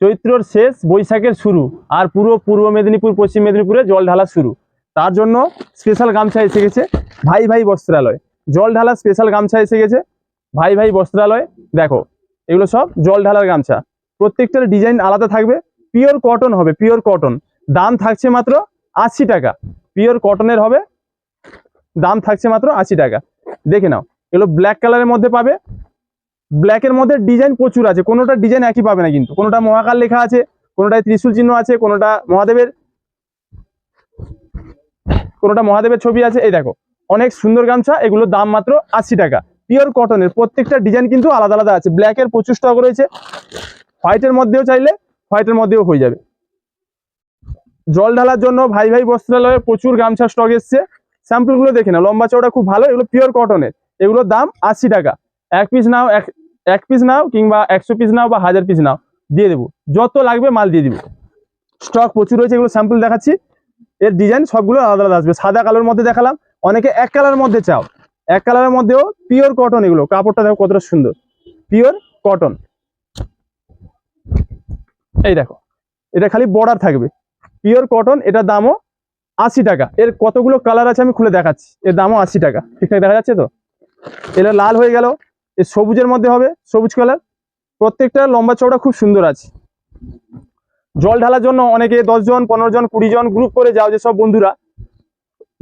চৈত্রর শেষ বৈশাখের শুরু আর পুরো পূর্ব মেদিনীপুর, পশ্চিম মেদিনীপুরে জল ঢালা শুরু। তার জন্য স্পেশাল গামছা এসে গেছে ভাই ভাই বস্ত্রালয়। জল ঢালা স্পেশাল গামছা এসে গেছে ভাই ভাই বস্ত্রালয়। দেখো, এগুলো সব জল ঢালার গামছা। প্রত্যেকটার ডিজাইন আলাদা থাকবে। পিওর কটন হবে পিওর কটন দাম থাকছে মাত্র আশি টাকা। পিওর কটনের হবে, দাম থাকছে মাত্র আশি টাকা। দেখে নাও, এগুলো ব্ল্যাক কালারের মধ্যে পাবে। ব্ল্যাকের মধ্যে ডিজাইন প্রচুর আছে, কোনোটা ডিজাইন একই পাবে না কিন্তু। কোনোটা মহাকাল লেখা আছে, কোনোটায় ত্রিশূল চিহ্ন আছে, কোনোটা মহাদেবের কোনোটা মহাদেবের ছবি আছে। এই দেখো, অনেক সুন্দর গামছা, এগুলোর দাম মাত্র আশি টাকা। পিওর কটনের প্রত্যেকটা ডিজাইন কিন্তু আলাদা আলাদা আছে। ব্ল্যাকের প্রচুর স্টক রয়েছে। হোয়াইটের মধ্যেও চাইলে হোয়াইটের মধ্যেও হয়ে যাবে। জল ঢালার জন্য ভাই ভাই বস্ত্রালয়ে প্রচুর গামছা স্টক এসছে। স্যাম্পলগুলো দেখে না লম্বা চওড়া খুব ভালো, এগুলো পিওর কটনের এগুলোর দাম আশি টাকা। এক পিস নাও, এক এক পিস নাও কিংবা একশো পিস নাও বা হাজার পিস নাও, দিয়ে দেবো। যত লাগবে মাল দিয়ে দিব। স্টক প্রচুর রয়েছে, এগুলো স্যাম্পল দেখাচ্ছি। এর ডিজাইন সবগুলো আলাদা আলাদা আসবে। সাদা কালোর মধ্যে দেখালাম। অনেকে এক কালার মধ্যে চাও। এক কালারের মধ্যেও পিওর কটন এগুলো। কাপড়টা দেখো কতটা সুন্দর। পিওর কটন এই দেখো, এটা খালি বর্ডার থাকবে। পিওর কটন এটার দামও আশি টাকা। এর কতগুলো কালার আছে আমি খুলে দেখাচ্ছি। এর দামও আশি টাকা। ঠিকঠাক দেখা যাচ্ছে তো? এটা লাল হয়ে গেল। এর সবুজের মধ্যে হবে, সবুজ কালার প্রত্যেকটা লম্বা চওড়া খুব সুন্দর আছে। জল ঢালার জন্য অনেকে দশ জন পনেরো জন কুড়ি জন গ্রুপ করে যাও যেসব বন্ধুরা।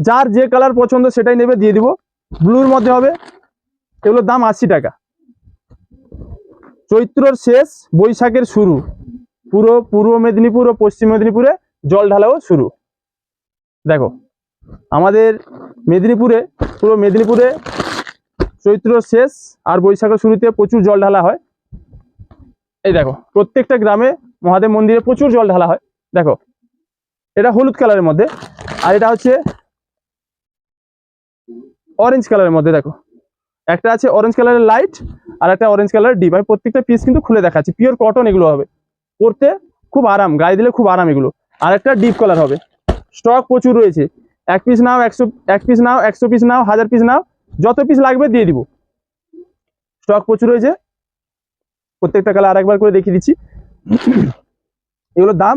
যার যে কালার পছন্দ সেটাই নেবে, দিয়ে দিব। ব্লুর মধ্যে হবে, এগুলোর দাম আশি টাকা। চৈত্রর শেষ, বৈশাখের শুরু। পুরো পূর্ব মেদিনীপুর ও পশ্চিম মেদিনীপুরে জল ঢালাও শুরু। দেখো, আমাদের মেদিনীপুরে, পুরো মেদিনীপুরে চৈত্র শেষ আর বৈশাখের শুরুতে প্রচুর জল ঢালা হয়। এই দেখো, প্রত্যেকটা গ্রামে মহাদেব মন্দিরে প্রচুর জল ঢালা হয়। দেখো, এটা হলুদ কালারের মধ্যে আর এটা হচ্ছে অরেঞ্জ কালারের মধ্যে, দেখো। একটা আছে অরেঞ্জ কালারের লাইট আর একটা অরেঞ্জ কালারের ডিপ আমি প্রত্যেকটা পিস কিন্তু খুলে দেখাচ্ছি। পিওর কটন এগুলো হবে। পরতে খুব আরাম, গায়ে দিলে খুব আরাম এগুলো। আর একটা ডিপ কালার হবে। স্টক প্রচুর রয়েছে। এক পিস নাও, একশো, এক পিস নাও, একশো পিস নাও, হাজার পিস নাও যত পিস লাগবে দিয়ে দিব। স্টক প্রচুর রয়েছে প্রত্যেকটা কালার আরেকবার করে দেখিয়ে দিচ্ছি। এগুলোর দাম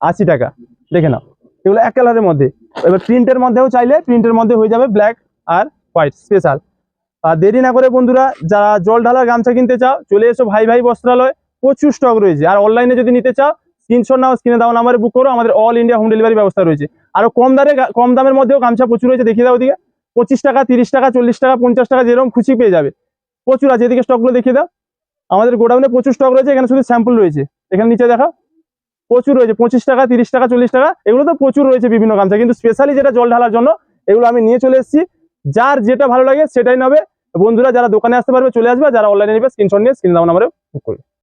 আশি টাকা। দেখে নাও। এগুলো এক কালারের মধ্যে। এবার প্রিন্টের মধ্যেও চাইলে প্রিন্টের মধ্যে হয়ে যাবে ব্ল্যাক আর হোয়াইট স্পেশাল আর দেরি না করে বন্ধুরা, যারা জল ঢালার গামছা কিনতে চাও, চলে এসো ভাই ভাই বস্ত্রালয়। প্রচুর স্টক রয়েছে। আর অনলাইনে যদি নিতে চাও স্ক্রিনশট নাও স্ক্রিনে দাও নাম্বারে বুক করো। আমাদের অল ইন্ডিয়া হোম ডেলিভারি ব্যবস্থা রয়েছে। আরও কম দামে কম দামের মধ্যেও গামছা প্রচুর রয়েছে। দেখিয়ে দাও ওদিকে। পঁচিশ টাকা, তিরিশ টাকা, চল্লিশ টাকা, পঞ্চাশ টাকা যেরকম খুশি পেয়ে যাবে। প্রচুর আছে, এদিকে স্টকগুলো দেখিয়ে দাও। আমাদের গোডাউনে প্রচুর স্টক রয়েছে, এখানে শুধু স্যাম্পল রয়েছে। এখানে নিচে দেখাও প্রচুর রয়েছে, পঁচিশ টাকা, তিরিশ টাকা, চল্লিশ টাকা, এগুলো তো প্রচুর রয়েছে বিভিন্ন গামছা। কিন্তু স্পেশালি যেটা জল ঢালার জন্য, এগুলো আমি নিয়ে চলে এসেছি। যার যেটা ভালো লাগে সেটাই নেবে। বন্ধুরা, যারা দোকানে আসতে পারবে, চলে আসবে। যারা অনলাইনে নেবে স্ক্রিনশট নিয়ে স্ক্রিন নাম্বারে বুক করবে।